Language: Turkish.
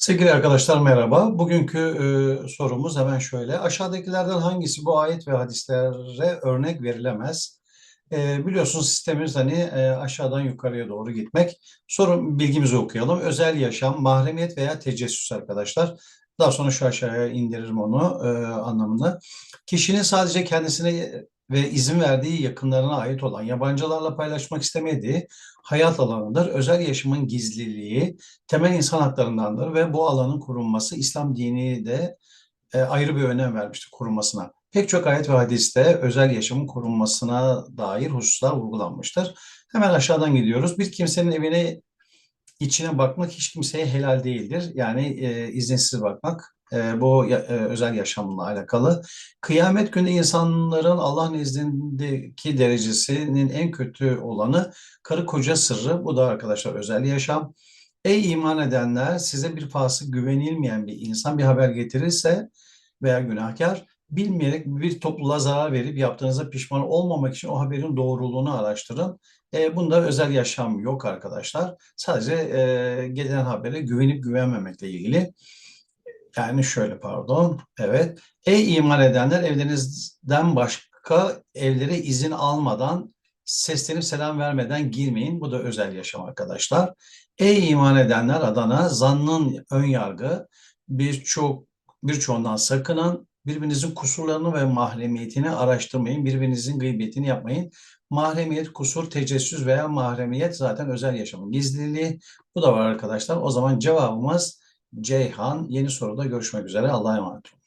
Sevgili arkadaşlar merhaba. Bugünkü e, sorumuz hemen şöyle. Aşağıdakilerden hangisi bu ayet ve hadislere örnek verilemez? E, biliyorsunuz sistemimiz hani e, aşağıdan yukarıya doğru gitmek. Sorun bilgimizi okuyalım. Özel yaşam, mahremiyet veya tecessüs arkadaşlar. Daha sonra şu aşağıya indiririm onu e, anlamında. Kişinin sadece kendisine ve izin verdiği yakınlarına ait olan yabancılarla paylaşmak istemediği hayat alanıdır. Özel yaşamın gizliliği temel insan haklarındandır ve bu alanın korunması İslam dini de e, ayrı bir önem vermiştir korunmasına. Pek çok ayet ve hadiste özel yaşamın korunmasına dair hususlar vurgulanmıştır. Hemen aşağıdan gidiyoruz. Bir kimsenin evine içine bakmak hiç kimseye helal değildir. Yani e, izinsiz bakmak e, bu ya- e, özel yaşamla alakalı. Kıyamet günü insanların Allah nezdindeki derecesinin en kötü olanı karı koca sırrı. Bu da arkadaşlar özel yaşam. Ey iman edenler size bir fasık güvenilmeyen bir insan bir haber getirirse veya günahkar bilmeyerek bir topluluğa zarar verip yaptığınıza pişman olmamak için o haberin doğruluğunu araştırın. E, bunda özel yaşam yok arkadaşlar. Sadece e, gelen habere güvenip güvenmemekle ilgili. Yani şöyle pardon. Evet. Ey iman edenler evlerinizden başka evlere izin almadan seslenip selam vermeden girmeyin. Bu da özel yaşam arkadaşlar. Ey iman edenler adana zannın ön yargı birçok birçoğundan sakının. Birbirinizin kusurlarını ve mahremiyetini araştırmayın. Birbirinizin gıybetini yapmayın. Mahremiyet, kusur, tecessüs veya mahremiyet zaten özel yaşamın gizliliği. Bu da var arkadaşlar. O zaman cevabımız Ceyhan. Yeni soruda görüşmek üzere. Allah'a emanet olun.